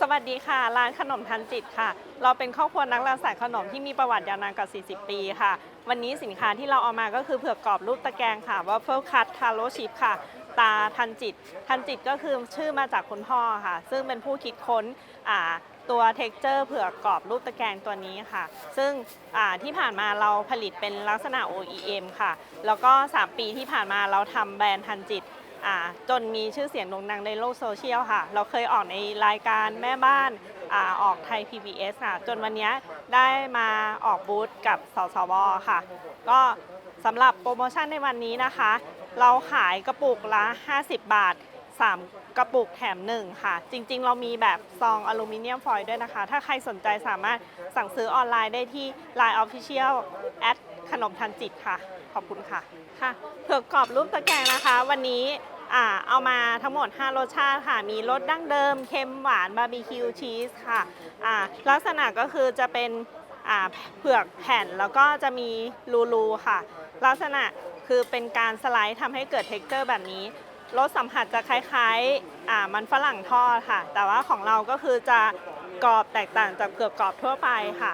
สวัสดีค่ะ ร้านขนมทันจิตค่ะ เราเป็นครอบครัวนักรังสรรค์ขนมที่มีประวัติยาวนานกว่า 40 ปีค่ะ วันนี้สินค้าที่เราเอามาก็คือเผือกกรอบรูปตะแกรงค่ะวัฟเฟิลคัตทาโร่ชิพค่ะ ตาทันจิต ทันจิตก็คือชื่อมาจากคุณพ่อค่ะ ซึ่งเป็นผู้คิดค้นตัวเท็กเจอร์เผือกกรอบรูปตะแกรงตัวนี้ค่ะ ซึ่งที่ผ่านมาเราผลิตเป็นลักษณะ OEM ค่ะ แล้วก็ 3 ปีที่ผ่านมาเราทำแบรนด์ทันจิต จนมีชื่อเสียงโด่งดังในโลกโซเชียลค่ะ เราเคยออกในรายการแม่บ้านอออกไทย PBS ค่ะ จนวันนี้ได้มาออกบูธกับสสวค่ะ ก็สำหรับโปรโมชั่นในวันนี้นะคะ เราขายกระปุกละ 50 บาท 3 กระปุกแถม 1 ค่ะ จริงๆ เรามีแบบซองอลูมิเนียมฟอยล์ด้วยนะคะ ถ้าใครสนใจสามารถสั่งซื้อออนไลน์ได้ที่ Line Official แอดขนมทันจิตค่ะ ขอบคุณค่ะค่ะเผือกกรอบรูปตะแกรงนะคะ วันนี้ เอามาทั้งหมด 5 รสชาติค่ะ มีรสดั้งเดิม เค็มหวานบาร์บีคิวชีสค่ะอ่าลักษณะก็คือจะเป็นเผือกแผ่นแล้วก็จะมีรูรูค่ะ ลักษณะคือเป็นการสไลด์ทำให้เกิดเท็กเจอร์แบบนี้รสสัมผัสจะคล้ายๆมันฝรั่งทอดค่ะ แต่ว่าของเราก็คือจะกรอบแตกต่างจากเผือกกรอบทั่วไปค่ะ